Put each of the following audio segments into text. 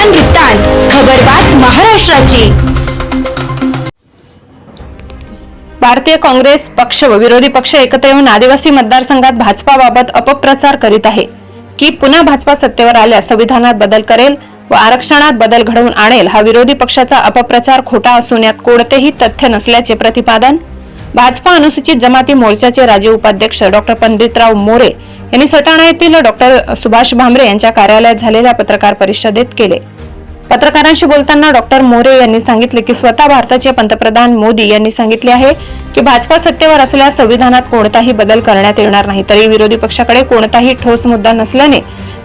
वृत्तांत खबरबात महाराष्ट्राची. भारतीय काँग्रेस पक्ष व विरोधी पक्ष एकत्र येऊन आदिवासी मतदारसंघात भाजपाबाबत अपप्रचार करीत आहे. की पुन्हा भाजपा सत्तेवर आल्यास संविधानात बदल करेल व आरक्षणात बदल घडवून आणेल हा विरोधी पक्षाचा अपप्रचार खोटा असून यात कोणतेही तथ्य नसल्याचे प्रतिपादन भाजपा अनुसूचित जमाती मोर्चाचे राज्य उपाध्यक्ष डॉक्टर पंडितराव मोरे यांनी सटाणा येथील डॉक्टर सुभाष भामरे यांच्या कार्यालयात झालेल्या पत्रकार परिषदेत केले. पत्रकारांशी बोलताना डॉक्टर मोरे यांनी सांगितले की स्वतः भारताचे पंतप्रधान मोदी यांनी सांगितले आहे की भाजपा सत्तेवर असल्या संविधानात कोणताही बदल करण्यात येणार नाही तरी विरोधी पक्षाकडे कोणताही ठोस मुद्दा नसल्याने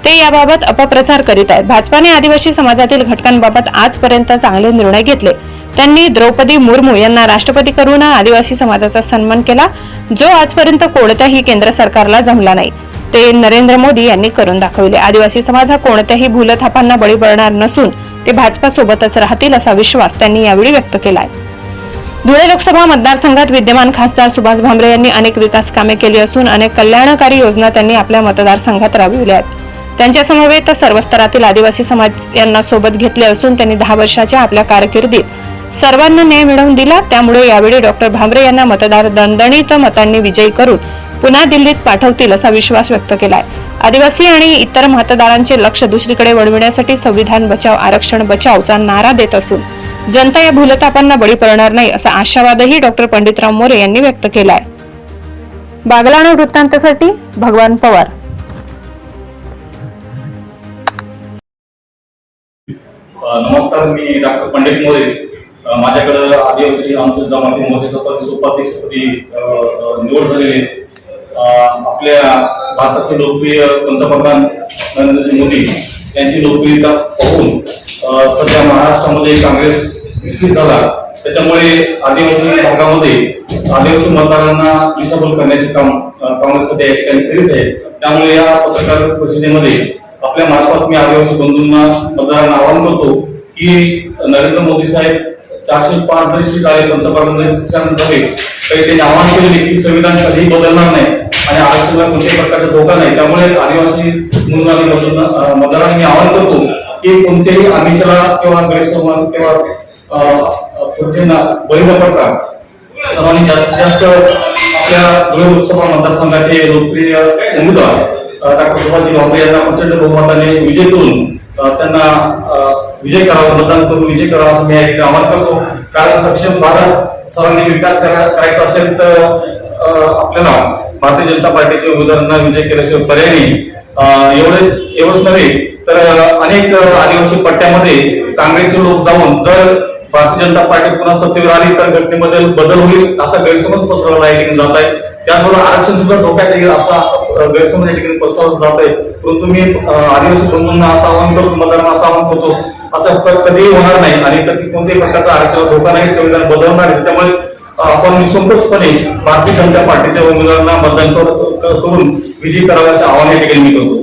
ते याबाबत अपप्रचार करीत आहेत. भाजपाने आदिवासी समाजातील घटकांबाबत आजपर्यंत चांगले निर्णय घेतले. त्यांनी द्रौपदी मुर्मू यांना राष्ट्रपती करून आदिवासी समाजाचा सन्मान केला जो आजपर्यंत कोणत्याही केंद्र सरकारला जमला नाही. ते नरेंद्र मोदी यांनी करून दाखवले. आदिवासी समाज हा कोणत्याही भूलथापांना बळी पडणार नसून ते भाजपा सोबतच राहतील असा विश्वास त्यांनी यावेळी व्यक्त केलाय. धुळे लोकसभा मतदारसंघात विद्यमान खासदार सुभाष भामरे यांनी अनेक विकास कामे केली असून अनेक कल्याणकारी योजना त्यांनी आपल्या मतदारसंघात राबविल्या आहेत. त्यांच्या समवेत सर्व स्तरातील आदिवासी समाज यांना सोबत घेतले असून त्यांनी दहा वर्षाच्या आपल्या कारकिर्दीत सर्वांना न्याय मिळवून दिला. त्यामुळे यावेळी डॉक्टर भामरे यांना मतदार दणदणीत मतांनी विजयी करून पुन्हा दिल्लीत पाठवतील असा विश्वास व्यक्त केलाय. आदिवासी आणि इतर मतदारांचे लक्ष दुसरीकडे वळविण्यासाठी संविधान बचाव आरक्षण बचावचा नारा देत असून जनता या भूलतापांना बळी पडणार नाही असा आशावादही डॉक्टर पंडितराव मोरे यांनी व्यक्त केलाय. बागलाणा वृत्तांतासाठी भगवान पवार. नमस्कार मी डॉक्टर पंडित मोरे. माझ्याकडे आदिवासी अनुसूचित जमाती मोर्चाचा उपाध्यक्षपदी निवड झालेली आहे. आपल्या भारताचे लोकप्रिय पंतप्रधान नरेंद्र मोदी यांची लोकप्रियता पाहून सध्या महाराष्ट्रामध्ये काँग्रेस विकसित झाला. त्याच्यामुळे आदिवासी भागामध्ये आदिवासी मतदारांना दिशाभूल करण्याचे काम काँग्रेस सध्या या ठिकाणी करीत आहे. त्यामुळे या पत्रकार परिषदेमध्ये आपल्या मार्फत मी आदिवासी बंधूंना मतदारांना आवाहन करतो की नरेंद्र मोदी साहेब चारशे पाच जरी पंतप्रधान झाले तरी त्यांनी आवाहन केलेले की संविधान कधीही बदलणार नाही. आणि कोणत्याही प्रकारचा धोका नाही. त्यामुळे आदिवासी म्हणून आणि मतदारांना मी आवाहन करतो की कोणत्याही आमिषाला किंवा गैरसमज किंवा कृतींना बळी न पडता सर्वांनी जास्तीत जास्त आपल्या धुळे लोकसभा मतदारसंघाचे लोकप्रिय उमेदवार डॉक्टर सुभाषजी भामरे यांना प्रचंड बहुमताने विजय करून त्यांना विजय करावा मतदान करून विजय करावा असं मी या ठिकाणी आवाहन करतो. कारण सक्षम भारत सर्वांनी विकास करायचा असेल तर आपल्याला भारतीय जनता पार्टीचे उमेदवारांना विजय केल्याशिवाय पर्याय नाही एवढेच एवढंच नव्हे तर अनेक आदिवासी पट्ट्यामध्ये काँग्रेसचे लोक जाऊन जर भारतीय जनता पार्टी पुन्हा सत्तेवर आली तर घटनेमध्ये बदल होईल असा गैरसमज पसरवला या ठिकाणी जात आहे. त्याचबरोबर आरक्षण सुद्धा धोक्यात येईल असा गैरसमज या ठिकाणी पसरवला जात आहे. परंतु मी आदिवासी बंधूंना असं आवाहन करतो मतदारांना असं आवाहन करतो असं कधीही होणार नाही आणि कधी कोणत्याही प्रकारचा आरक्षणाला धोका नाही संविधान बदलणार आहे. त्यामुळे आपण निसंकोचपणे भारतीय जनता पार्टीच्या उमेदवारांना मतदान करून विजयी करावे असं आवाहन या ठिकाणी मी करतो